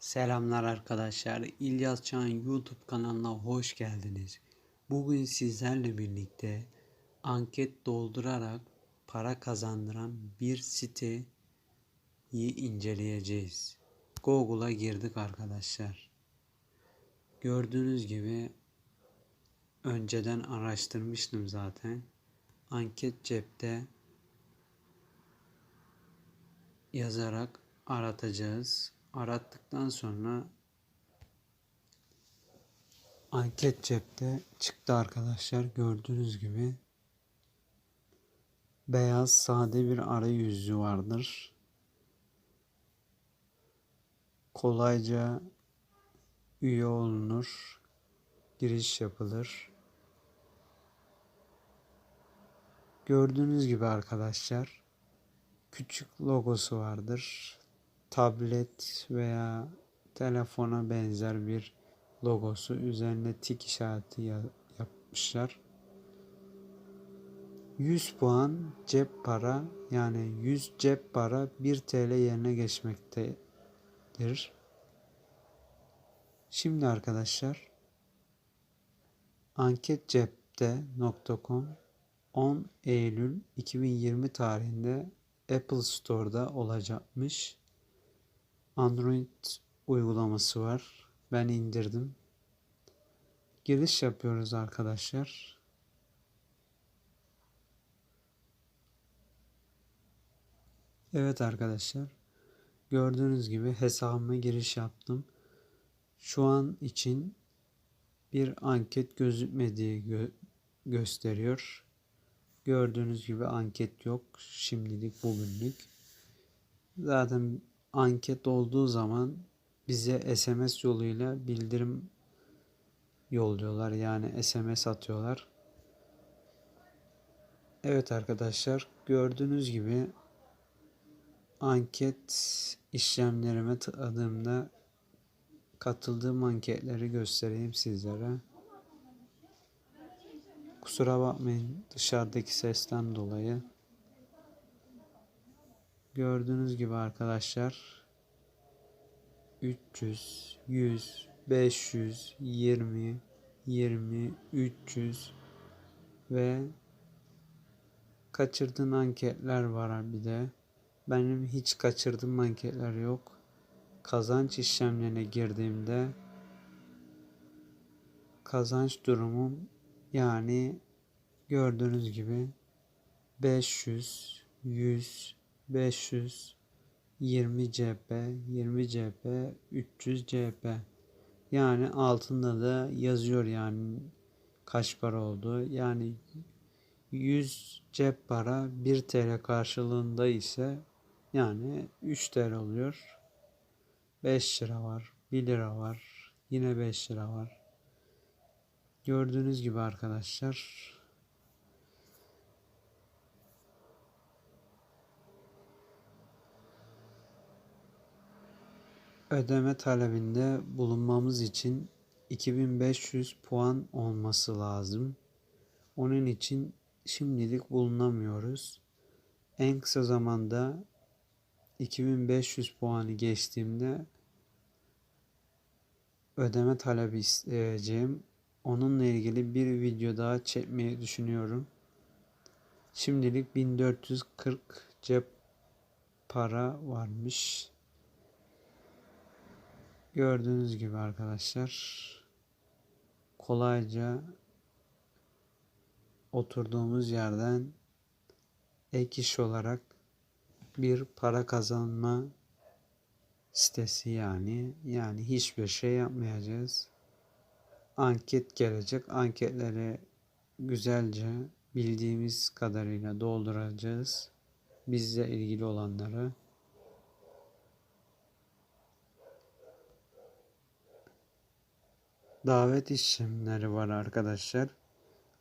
Selamlar arkadaşlar. İlyas Çağan YouTube kanalına hoş geldiniz. Bugün sizlerle birlikte anket doldurarak para kazandıran bir siteyi inceleyeceğiz. Google'a girdik arkadaşlar. Gördüğünüz gibi önceden araştırmıştım zaten. Anket cepte yazarak aratacağız. Arattıktan sonra anket cepte çıktı arkadaşlar. Gördüğünüz gibi beyaz sade bir arayüzü vardır. Kolayca üye olunur. Giriş yapılır. Gördüğünüz gibi arkadaşlar küçük logosu vardır tablet veya telefona benzer bir logosu üzerine tik işareti yapmışlar. 100 puan cep para yani 100 cep para 1 TL yerine geçmektedir. Şimdi arkadaşlar anketcepte.com 10 Eylül 2020 tarihinde Apple Store'da olacakmış. Android uygulaması var. Ben indirdim. Giriş yapıyoruz arkadaşlar. Evet arkadaşlar. Gördüğünüz gibi hesabıma giriş yaptım. Şu an için bir anket gözükmediği gö gösteriyor. Gördüğünüz gibi anket yok. Şimdilik bugünlük. Zaten anket olduğu zaman bize SMS yoluyla bildirim yolluyorlar. Yani SMS atıyorlar. Evet arkadaşlar gördüğünüz gibi anket işlemlerime tıkladığımda katıldığım anketleri göstereyim sizlere. Kusura bakmayın dışarıdaki sesten dolayı. Gördüğünüz gibi arkadaşlar 300, 100, 500, 20, 20, 300 ve kaçırdığın anketler var bir de. Benim hiç kaçırdığım anketler yok. Kazanç işlemlerine girdiğimde kazanç durumum yani gördüğünüz gibi 500, 100, 500, 20 CP, 20 CP, 300 CP. Yani altında da yazıyor yani kaç para oldu. Yani 100 cep para 1 TL karşılığında ise yani 3 TL oluyor. 5 lira var, 1 lira var, yine 5 lira var. Gördüğünüz gibi arkadaşlar ödeme talebinde bulunmamız için 2500 puan olması lazım. Onun için şimdilik bulunamıyoruz. En kısa zamanda 2500 puanı geçtiğimde ödeme talebi isteyeceğim. Onunla ilgili bir video daha çekmeyi düşünüyorum. Şimdilik 1440 cep para varmış. Gördüğünüz gibi arkadaşlar kolayca oturduğumuz yerden ek iş olarak bir para kazanma sitesi yani yani hiçbir şey yapmayacağız. Anket gelecek. Anketleri güzelce bildiğimiz kadarıyla dolduracağız. Bizle ilgili olanları davet işlemleri var arkadaşlar.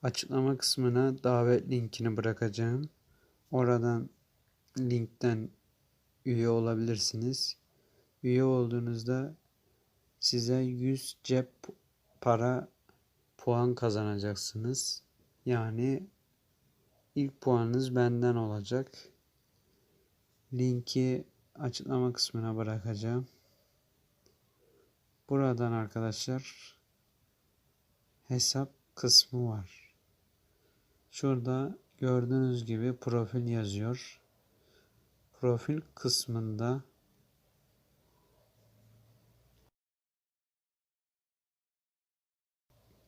Açıklama kısmına davet linkini bırakacağım. Oradan linkten üye olabilirsiniz. Üye olduğunuzda size 100 cep para puan kazanacaksınız. Yani ilk puanınız benden olacak. Linki açıklama kısmına bırakacağım. Buradan arkadaşlar hesap kısmı var. Şurada gördüğünüz gibi profil yazıyor. Profil kısmında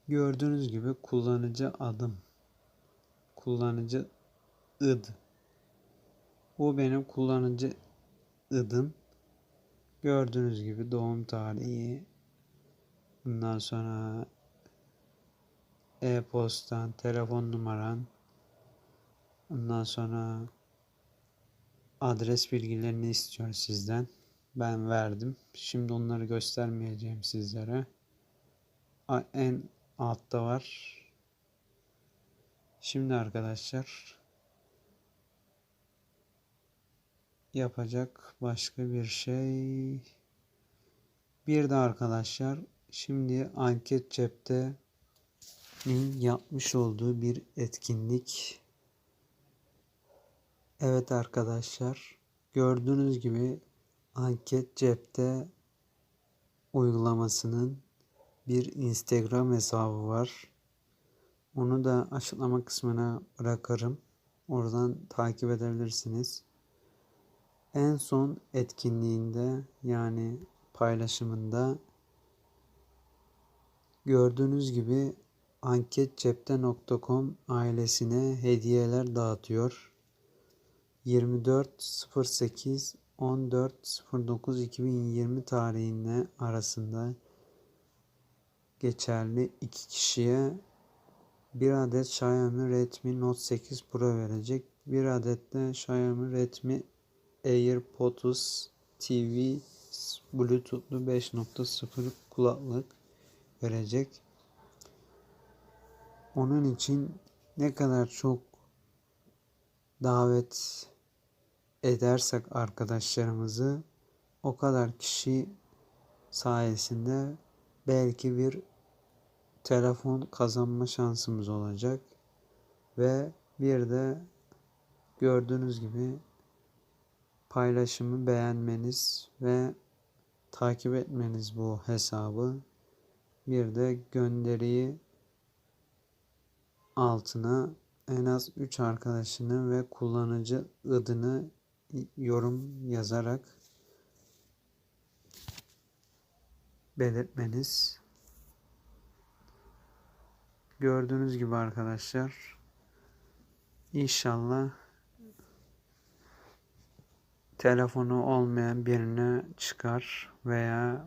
gördüğünüz gibi kullanıcı adım, kullanıcı id. Bu benim kullanıcı idim. Gördüğünüz gibi doğum tarihi, bundan sonra e-postan, telefon numaran, ondan sonra adres bilgilerini istiyor sizden. Ben verdim. Şimdi onları göstermeyeceğim sizlere. En altta var. Şimdi arkadaşlar yapacak başka bir şey. Bir de arkadaşlar şimdi anket cepte yapmış olduğu bir etkinlik. Evet arkadaşlar gördüğünüz gibi anket cepte uygulamasının bir Instagram hesabı var. Onu da açıklama kısmına bırakırım. Oradan takip edebilirsiniz. En son etkinliğinde yani paylaşımında gördüğünüz gibi anketcepte.com ailesine hediyeler dağıtıyor. 24.08 14.09.2020 tarihine arasında geçerli iki kişiye bir adet Xiaomi Redmi Note 8 Pro verecek. Bir adet de Xiaomi Redmi AirPods TV Bluetooth'lu 5.0 kulaklık verecek. Onun için ne kadar çok davet edersek arkadaşlarımızı o kadar kişi sayesinde belki bir telefon kazanma şansımız olacak. Ve bir de gördüğünüz gibi paylaşımı beğenmeniz ve takip etmeniz bu hesabı. Bir de gönderiyi altına en az 3 arkadaşını ve kullanıcı adını yorum yazarak belirtmeniz. Gördüğünüz gibi arkadaşlar inşallah telefonu olmayan birine çıkar veya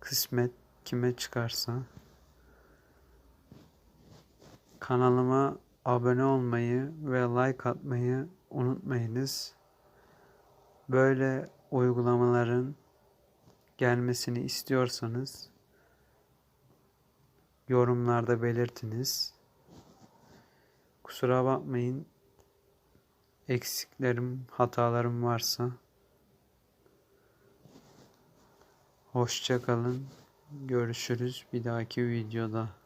kısmet kime çıkarsa kanalıma abone olmayı ve like atmayı unutmayınız. Böyle uygulamaların gelmesini istiyorsanız yorumlarda belirtiniz. Kusura bakmayın. Eksiklerim, hatalarım varsa hoşça kalın. Görüşürüz bir dahaki videoda.